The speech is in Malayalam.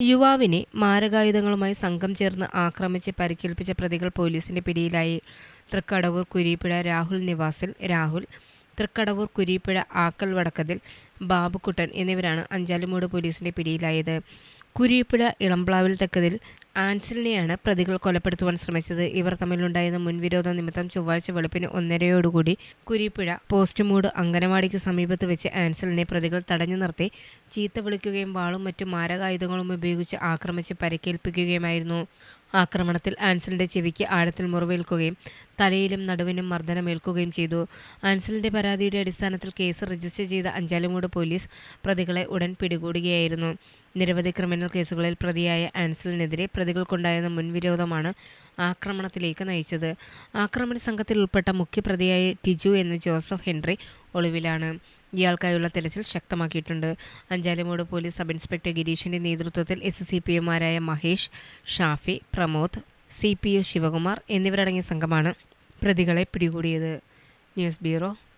യുവാവിനെ മാരകായുധങ്ങളുമായി സംഘം ചേർന്ന് ആക്രമിച്ച് പരിക്കേൽപ്പിച്ച പ്രതികൾ പോലീസിന്റെ പിടിയിലായി. തൃക്കടവൂർ കുരീപ്പുഴ രാഹുൽ നിവാസിൽ രാഹുൽ തൃക്കടവൂർ കുരീപ്പുഴ ആക്കൽ വടക്കതിൽ ബാബുക്കുട്ടൻ എന്നിവരാണ് അഞ്ചാലുമൂട് പോലീസിന്റെ പിടിയിലായത്. കുരീപ്പുഴ ഇളംപ്ലാവിൽ തെക്കതിൽ ആൻസിലിനെയാണ് പ്രതികൾ കൊലപ്പെടുത്തുവാൻ ശ്രമിച്ചത്. ഇവർ തമ്മിലുണ്ടായിരുന്ന മുൻവിരോധ നിമിത്തം ചൊവ്വാഴ്ച വെളുപ്പിന് ഒന്നരയോടുകൂടി കുരിപ്പുഴ പോസ്റ്റ്മൂട് അങ്കനവാടിക്ക് സമീപത്ത് വെച്ച് ആൻസലിനെ പ്രതികൾ തടഞ്ഞു നിർത്തി. ചീത്ത വിളിക്കുകയും വാളും മറ്റു മാരകായുധങ്ങളും ഉപയോഗിച്ച് ആക്രമിച്ച് പരിക്കേൽപ്പിക്കുകയുമായിരുന്നു. ആക്രമണത്തിൽ ആൻസലിന്റെ ചെവിക്ക് ആഴത്തിൽ മുറിവേൽക്കുകയും തലയിലും നടുവിനും മർദ്ദനമേൽക്കുകയും ചെയ്തു. ആൻസലിന്റെ പരാതിയുടെ അടിസ്ഥാനത്തിൽ കേസ് രജിസ്റ്റർ ചെയ്ത അഞ്ചാലുമൂട് പോലീസ് പ്രതികളെ ഉടൻ പിടികൂടുകയായിരുന്നു. നിരവധി ക്രിമിനൽ കേസുകളിൽ പ്രതിയായ ആൻസലിനെതിരെ പ്രതികൾക്കുണ്ടായിരുന്ന മുൻവിരോധമാണ് ആക്രമണത്തിലേക്ക് നയിച്ചത്. ആക്രമണ സംഘത്തിൽ ഉൾപ്പെട്ട മുഖ്യപ്രതിയായ ടിജു എന്ന ജോസഫ് ഹെൻറി ഒളിവിലാണ്. ഇയാൾക്കായുള്ള തെരച്ചിൽ ശക്തമാക്കിയിട്ടുണ്ട്. അഞ്ചാലിമൂട് പോലീസ് സബ് ഇൻസ്പെക്ടർ ഗിരീഷിന്റെ നേതൃത്വത്തിൽ S C P ഒമാരായ Mahesh Shafi Pramod C P O Sivakumar എന്നിവരടങ്ങിയ സംഘമാണ് പ്രതികളെ പിടികൂടിയത്. News bureau